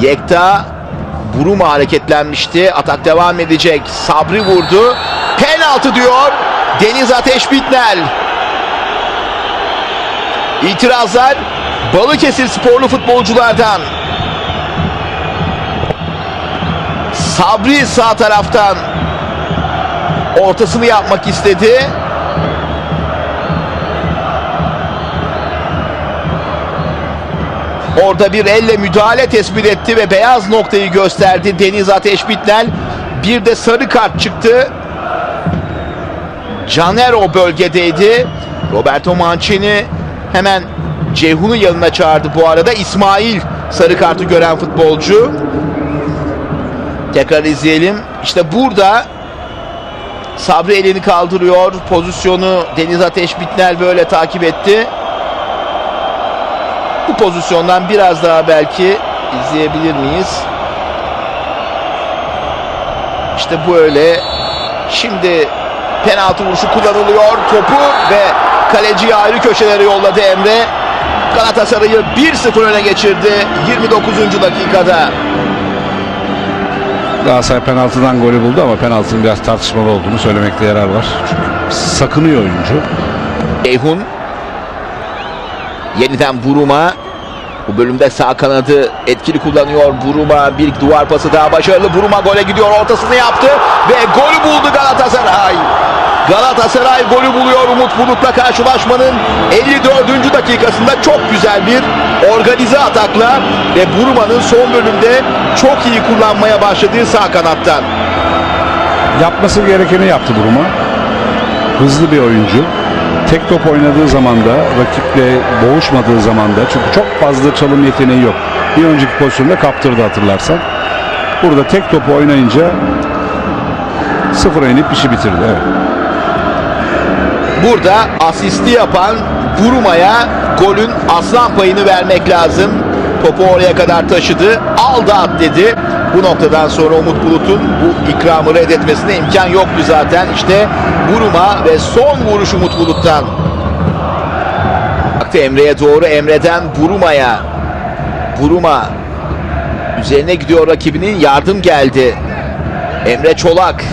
Yekta Buruma hareketlenmişti. Atak devam edecek. Sabri vurdu. Penaltı diyor. Deniz Ateş Bitnel. İtirazlar Balıkesir sporlu futbolculardan. Sabri sağ taraftan ortasını yapmak istedi. Orada bir elle müdahale tespit etti ve beyaz noktayı gösterdi Deniz Ateş Bitnel. Bir de sarı kart çıktı. Caner o bölgedeydi. Roberto Mancini hemen Ceyhun'u yanına çağırdı bu arada. İsmail sarı kartı gören futbolcu. Tekrar izleyelim. İşte burada Sabri elini kaldırıyor. Pozisyonu Deniz Ateş Bitnel böyle takip etti. Bu pozisyondan biraz daha belki izleyebilir miyiz? İşte böyle. Şimdi penaltı vuruşu kullanılıyor. Topu ve kaleciyi ayrı köşelere yolladı Emre. Galatasaray'ı 1-0 öne geçirdi 29. dakikada. Galatasaray penaltıdan golü buldu ama penaltının biraz tartışmalı olduğunu söylemekte yarar var. Çünkü sakınıyor oyuncu. Ceyhun yeniden Buruma bu bölümde sağ kanadı etkili kullanıyor. Buruma bir duvar pası daha başarılı. Buruma gole gidiyor. Ortasını yaptı ve golü buldu Galatasaray. Galatasaray golü buluyor Umut Bulut'la karşılaşmanın 54. dakikasında çok güzel bir organize atakla ve Buruma'nın son bölümde çok iyi kullanmaya başladığı sağ kanattan. Yapması gerekeni yaptı Buruma. Hızlı bir oyuncu. Tek top oynadığı zaman da rakiple boğuşmadığı zaman da çünkü çok fazla çalım yeteneği yok. Bir önceki pozisyonda kaptırdı hatırlarsan. Burada tek topu oynayınca sıfıra inip işi bitirdi. Evet. Burada asisti yapan Buruma'ya golün aslan payını vermek lazım. Topu oraya kadar taşıdı. Aldı at dedi. Bu noktadan sonra Umut Bulut'un bu ikramı reddetmesine imkan yoktu zaten. İşte Buruma ve son vuruş Umut Bulut'tan. Emre'ye doğru. Emre'den Buruma'ya. Buruma üzerine gidiyor rakibinin yardım geldi. Emre Çolak.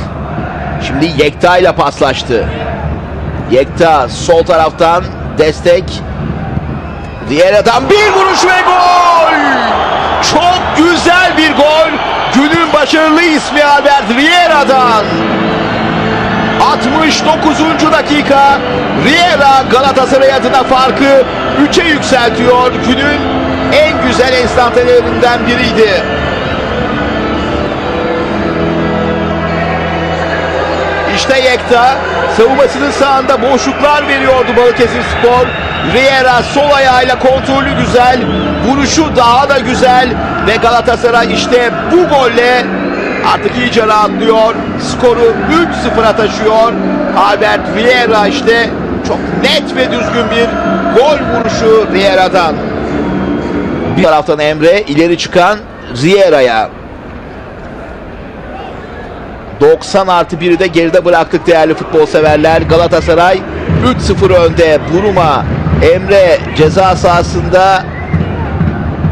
Şimdi Yekta ile paslaştı. Yekta sol taraftan destek. Riera'dan bir vuruş ve gol! Çok güzel bir gol. Günün başarılı ismi Albert Riera'dan. 69. dakika Riera Galatasaray adına farkı 3'e yükseltiyor. Günün en güzel enstantanelerinden biriydi. İşte Yekta savunmasının sağında boşluklar veriyordu Balıkesir Spor. Riera sol ayağıyla kontrolü güzel, vuruşu daha da güzel ve Galatasaray işte bu golle artık iyice rahatlıyor. Skoru 3-0'a taşıyor. Albert Riera işte çok net ve düzgün bir gol vuruşu Riera'dan. Bir taraftan Emre ileri çıkan Riera'ya 90 artı 1'i de geride bıraktık değerli futbol severler. Galatasaray 3-0 önde. Buruma Emre ceza sahasında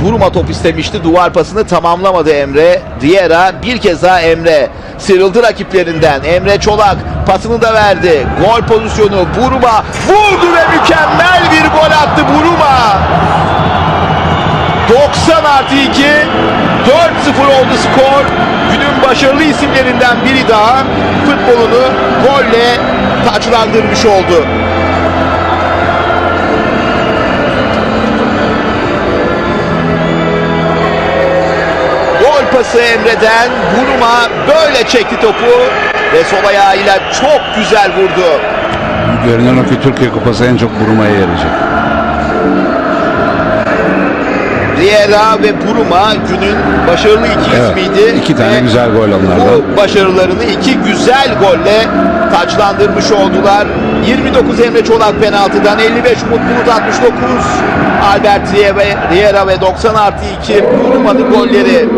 Buruma top istemişti. Duvar pasını tamamlamadı Emre. Riera bir kez daha Emre. Sıyrıldı rakiplerinden. Emre Çolak pasını da verdi. Gol pozisyonu Buruma vurdu ve mükemmel bir gol attı Buruma. 90 artı 2 4-0 oldu skor. Günün başarılı isimlerinden biri daha futbolunu golle taçlandırmış oldu. Gol pası Emre'den Buruma böyle çekti topu ve sol ayağıyla çok güzel vurdu. Görünen ki Türkiye Kupası en çok Buruma'ya yarayacak. Riera ve Buruma günün başarılı iki Evet, ismiydi. iki tane Ve güzel gol onlardan. Bu başarılarını iki güzel golle taçlandırmış oldular. 29 Emre Çolak penaltıdan 55 Umut Bulut 69 Albert Riera ve 90 artı 2 Buruma'nın golleri